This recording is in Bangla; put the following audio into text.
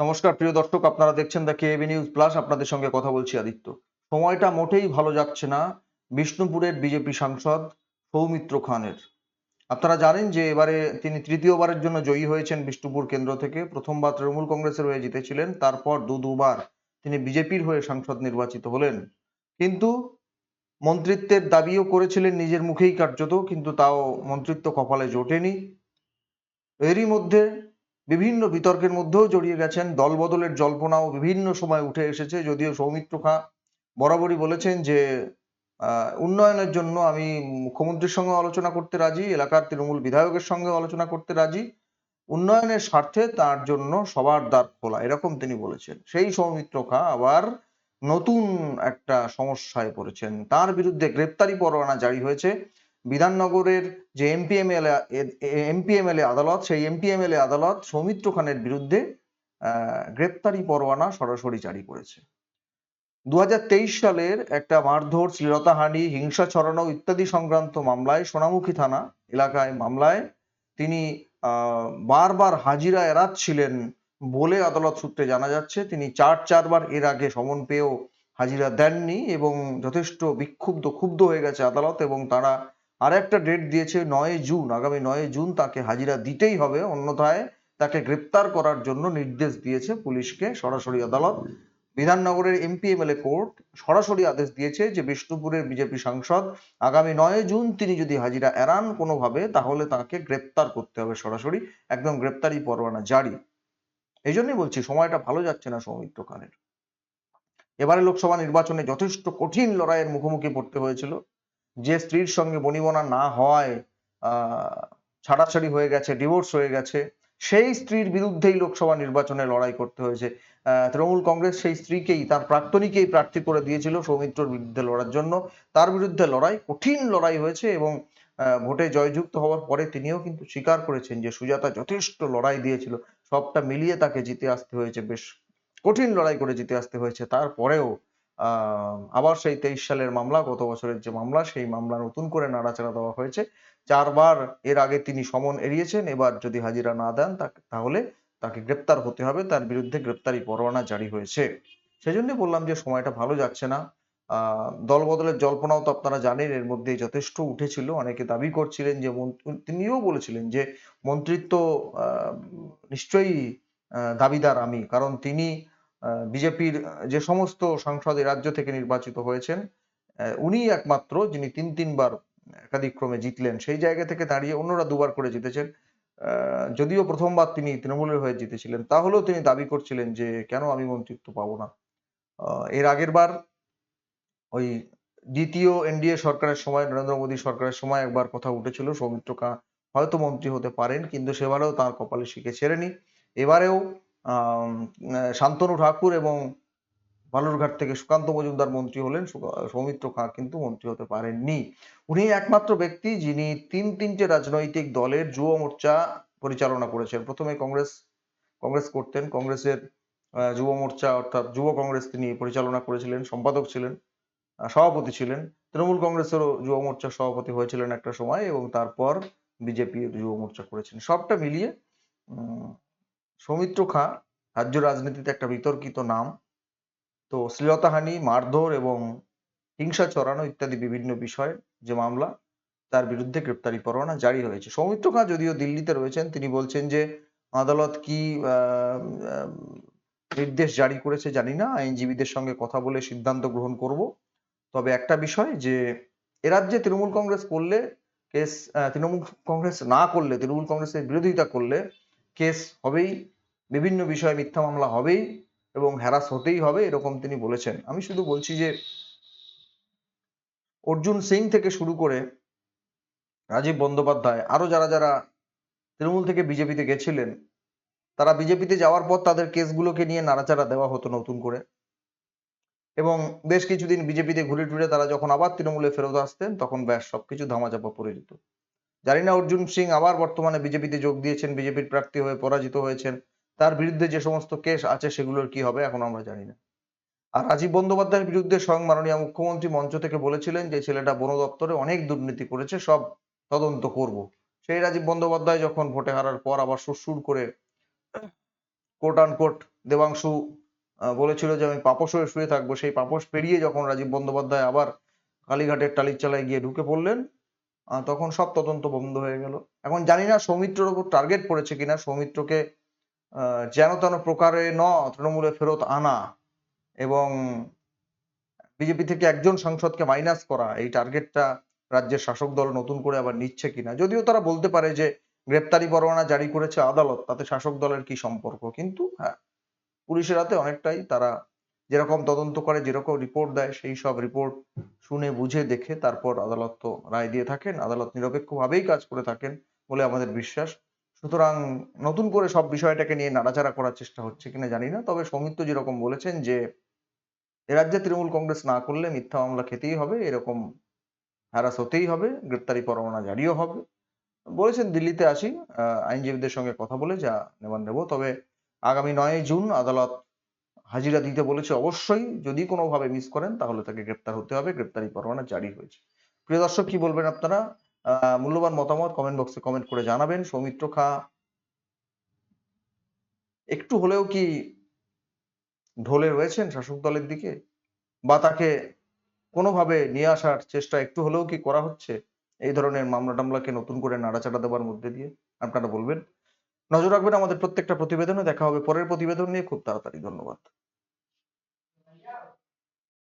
নমস্কার, প্রিয় দর্শক, আপনারা দেখছেন দ্য কেএবি নিউজ প্লাস আপনাদের সঙ্গে কথা বলছি আদিত্য। সময়টা মোটেই ভালো যাচ্ছে না বিষ্ণুপুরের বিজেপি সাংসদ সৌমিত্র খানের। আপনারা জানেন যে এবারে তিনি তৃতীয়বারের জন্য জয়ী হয়েছেন বিষ্ণুপুর কেন্দ্র থেকে। প্রথমবার তৃণমূল কংগ্রেসের হয়ে জিতেছিলেন, তারপর দু দুবার তিনি বিজেপির হয়ে সাংসদ নির্বাচিত হলেন। কিন্তু মন্ত্রিত্বের দাবিও করেছিলেন নিজের মুখেই কার্যত, কিন্তু তাও মন্ত্রিত্ব কপালে জোটেনি। এরই মধ্যে বিভিন্ন বিতর্কের মধ্যেও জড়িয়ে গেছেন। দলবদলের জল্পনাও বিভিন্ন সময় উঠে এসেছে। যদিও সৌমিত্র খাঁ বরাবরই বলেছেন যে উন্নয়নের জন্য আমি মুখ্যমন্ত্রীর সঙ্গে আলোচনা করতে রাজি, এলাকার তৃণমূল বিধায়কের সঙ্গে আলোচনা করতে রাজি। উন্নয়নের স্বার্থে তার জন্য সবার দ্বার খোলা, এরকম তিনি বলেছেন। সেই সৌমিত্র খাঁ আবার নতুন একটা সমস্যায় পড়েছেন। তার বিরুদ্ধে গ্রেপ্তারি পরোয়ানা জারি হয়েছে। বিধাননগরের যে এমপিএমএলএ এমপিএমএলএ আদালত, সেই এমপিএমএলএ আদালত সৌমিত্র খানের বিরুদ্ধে গ্রেপ্তারি পরোয়ানা সরাসরি জারি করেছে। দু সালের একটা মারধর শ্লীলতাহানি হিংসা ছড়ানো ইত্যাদি সংক্রান্ত মামলায় সোনামুখী থানা এলাকায় মামলায় তিনি বারবার হাজিরা এড়াচ্ছিলেন বলে আদালত সূত্রে জানা যাচ্ছে। তিনি চার, চারবার এর আগে সমন পেয়েও হাজিরা দেননি এবং যথেষ্ট বিক্ষুব্ধ, ক্ষুব্ধ হয়ে গেছে আদালত এবং তারা আর একটা ডেট দিয়েছে নয় জুন, আগামী নয় জুন তাকে হাজিরা দিতেই হবে, অন্যথায় তাকে গ্রেপ্তার করার জন্য নির্দেশ দিয়েছে পুলিশকে সরাসরি আদালত। বিধাননগরের এমপিএমএলএ কোর্ট সরাসরি আদেশ দিয়েছে যে বিষ্ণুপুরের বিজেপি সাংসদ আগামী নয় জুন তিনি যদি হাজিরা এড়ান কোনোভাবে, তাহলে তাকে গ্রেপ্তার করতে হবে সরাসরি, একদম গ্রেপ্তারি পরোয়ানা জারি। এই জন্যই বলছি, সময়টা ভালো যাচ্ছে না সৌমিত্র খানের এবারে লোকসভা নির্বাচনে যথেষ্ট কঠিন লড়াইয়ের মুখোমুখি পড়তে হয়েছিল। যে স্ত্রীর সঙ্গে বনিবনা না আহ, ছাড়াছাড়ি হয়ে গেছে ডিভোর্স হয়ে গেছে সেই স্ত্রীর বিরুদ্ধেই লোকসভা নির্বাচনে লড়াই করতে হয়েছে। তৃণমূল কংগ্রেস সেই স্ত্রীকেই তার প্রাক্তনীকেই প্রার্থী করে দিয়েছিল সৌমিত্রর বিরুদ্ধে লড়ার জন্য। তার বিরুদ্ধে লড়াই কঠিন লড়াই হয়েছে এবং ভোটে জয়যুক্ত হওয়ার পরে তিনিও কিন্তু স্বীকার করেছেন যে সুজাতা যথেষ্ট লড়াই দিয়েছিল। সবটা মিলিয়ে তাকে জিতে আসতে হয়েছে বেশ কঠিন লড়াই করে জিতে আসতে হয়েছে। তারপরেও আবার সেই তেইশ সালের মামলা, গত বছরের যে মামলা, সেই মামলা নতুন করে নাড়াচাড়া দেওয়া হয়েছে। চারবার এর আগে তিনি সমন এড়িয়েছেন, এবার যদি হাজিরা না দেন তাহলে তাকে গ্রেপ্তার হতে হবে, তার বিরুদ্ধে গ্রেপ্তারি পরোয়ানা জারি হয়েছে। সেজন্য বললাম যে, সময়টা ভালো যাচ্ছে না। দল বদলের জল্পনাও তো আপনারা জানেন, এর মধ্যে যথেষ্ট উঠেছিল। অনেকে দাবি করছিলেন যে তিনিও বলেছিলেন যে, মন্ত্রিত্ব নিশ্চয়ই দাবিদার আমি। কারণ তিনি বিজেপির যে সমস্ত সাংসদ রাজ্য থেকে নির্বাচিত হয়েছেন উনি একমাত্র যিনি তিন, তিনবার একাধিক ক্রমে জিতলেন। সেই জায়গা থেকে দাঁড়িয়ে অন্যরা দুবার করে জিতেছেন। যদিও প্রথমবার তিনি তৃণমূলের হয়ে জিতেছিলেন, তাহলেও তিনি দাবি করছিলেন যে, কেন আমি মন্ত্রিত্ব পাবো না? এর আগের বার ওই দ্বিতীয় এনডিএ সরকারের সময়, নরেন্দ্র মোদী সরকারের সময় একবার কথা উঠেছিল, সৌমিত্র খাঁ হয়তো মন্ত্রী হতে পারেন, কিন্তু সেবারেও তার কপালে শিখে ছেড়েনি। এবারেও শান্তনু ঠাকুর এবং বালুরঘাট থেকে সুকান্ত মজুমদার মন্ত্রী হলেন সৌমিত্র খাঁ কিন্তু মন্ত্রী হতে পারেননি। উনি একমাত্র ব্যক্তি যিনি তিন তিনটে রাজনৈতিক দলের যুব মোর্চা পরিচালনা করেছেন। প্রথমে কংগ্রেস কংগ্রেস করতেন। কংগ্রেসের যুব মোর্চা অর্থাৎ যুব কংগ্রেস তিনি পরিচালনা করেছিলেন, সম্পাদক ছিলেন সভাপতি ছিলেন। তৃণমূল কংগ্রেসেরও যুব মোর্চার সভাপতি হয়েছিলেন একটা সময় এবং তারপর বিজেপি যুব মোর্চা করেছেন। সবটা মিলিয়ে সৌমিত্র খাঁ, রাজ্য রাজনীতিতে একটা বিতর্কিত নাম। তো শ্লীলতাহানি, মারধর এবং হিংসা চড়ানো ইত্যাদি বিভিন্ন বিষয় যে মামলা, তার বিরুদ্ধে গ্রেপ্তারি পরোয়ানা জারি হয়েছে। সৌমিত্র খাঁ যদিও দিল্লিতে রয়েছেন, তিনি বলছেন যে আদালত কি নির্দেশ জারি করেছে জানি না। আইনজীবীদের সঙ্গে কথা বলে সিদ্ধান্ত গ্রহণ করব। তবে একটা বিষয় যে, এ রাজ্যে তৃণমূল কংগ্রেস করলে কেস তৃণমূল কংগ্রেস না করলে, তৃণমূল কংগ্রেসের বিরোধিতা করলে কেস হবেই, বিভিন্ন বিষয়ে মিথ্যা মামলা হবেই এবং হ্যারাস হতেই হবে, এরকম তিনি বলেছেন। আমি শুধু বলছি যে, অর্জুন সিং থেকে শুরু করে রাজীব বন্দ্যোপাধ্যায়, আরও যারা যারা তৃণমূল থেকে বিজেপিতে গেছিলেন, তারা বিজেপিতে যাওয়ার পর তাদের কেসগুলোকে নিয়ে নাড়াচাড়া দেওয়া হতো নতুন করে। এবং বেশ কিছুদিন বিজেপিতে ঘুরে টুরে তারা যখন আবার তৃণমূলে ফেরত আসতেন, তখন ব্যাস সবকিছু ধামাচাপা পড়ে যেত। জানি না, অর্জুন সিং আবার বর্তমানে বিজেপিতে যোগ দিয়েছেন, বিজেপির প্রার্থী হয়ে পরাজিত হয়েছেন। তার বিরুদ্ধে যে সমস্ত কেস আছে সেগুলোর কি হবে এখন আমরা জানি না। আর রাজীব বন্দ্যোপাধ্যায়ের বিরুদ্ধে স্বয়ং মাননীয় মুখ্যমন্ত্রী মঞ্চ থেকে বলেছিলেন যে, ছেলেটা বন দপ্তরে অনেক দুর্নীতি করেছে, সব তদন্ত করব। সেই রাজীব বন্দ্যোপাধ্যায় যখন ভোটে হারার পর আবার সুরসুর করে কোট আন কোট দেবাংশু বলেছিল যে, আমি পাপস হয়ে শুয়ে থাকব। সেই পাপস পেরিয়ে যখন রাজীব বন্দ্যোপাধ্যায় আবার কালীঘাটের টালির চালায় গিয়ে ঢুকে পড়লেন তখন সব তদন্ত বন্ধ হয়ে গেল। এখন জানি না সৌমিত্রর উপর টার্গেট পড়েছে কিনা। সৌমিত্রকে যেন তেন প্রকারে ন, তৃণমূলে ফেরত আনা এবং বিজেপি থেকে একজন সাংসদকে মাইনাস করা, এই টার্গেটটা রাজ্যের শাসক দল নতুন করে আবার নিচ্ছে কিনা। যদিও তারা বলতে পারে যে গ্রেপ্তারি পরোয়ানা জারি করেছে আদালত, তাতে শাসক দলের কি সম্পর্ক? কিন্তু হ্যাঁ পুলিশের হাতে অনেকটাই তারা যেরকম তদন্ত করে, যেরকম রিপোর্ট দেয়, সেই সব রিপোর্ট শুনে, বুঝে, দেখে তারপর আদালত তো রায় দিয়ে থাকেন। আদালত নিরপেক্ষভাবেই কাজ করে থাকেন বলে আমাদের বিশ্বাস। সুতরাং নতুন করে সব বিষয়টাকে নিয়ে নাড়াচাড়া করার চেষ্টা হচ্ছে কিনা জানি না। তবে সৌমিত্র যেরকম বলেছেন যে রাজ্যে তৃণমূল কংগ্রেস না করলে মিথ্যা মামলা খেতেই হবে, এরকম হ্যারাস হতেই হবে, গ্রেপ্তারি পরোয়ানা জারিও হবে। বলেছেন, দিল্লিতে আসি। আইনজীবীদের সঙ্গে কথা বলে যা নেবার নেব। তবে আগামী নয় জুন আদালত হাজিরা দিতে বলেছে অবশ্যই, যদি কোনোভাবে মিস করেন তাহলে তাকে গ্রেপ্তার হতে হবে, গ্রেপ্তারি পরোয়ানা জারি হয়েছে। প্রিয় দর্শক, কি বলবেন আপনারা? মূল্যবান মতামত কমেন্ট বক্সে কমেন্ট করে জানাবেন। সৌমিত্র খা, একটু হলেও কি ঢলে রয়েছেন শাসক দলের দিকে? বা তাকে কোনোভাবে নিয়ে আসার চেষ্টা একটু হলেও কি করা হচ্ছে? এই ধরনের মামলা টামলাকে নতুন করে নাড়াচাড়া দেওয়ার মধ্যে দিয়ে আপনারা বলবেন। নজর রাখবেন আমাদের প্রত্যেকটা প্রতিবেদনে। দেখা হবে পরের প্রতিবেদন নিয়ে। খুব তাড়াতাড়ি ধন্যবাদ।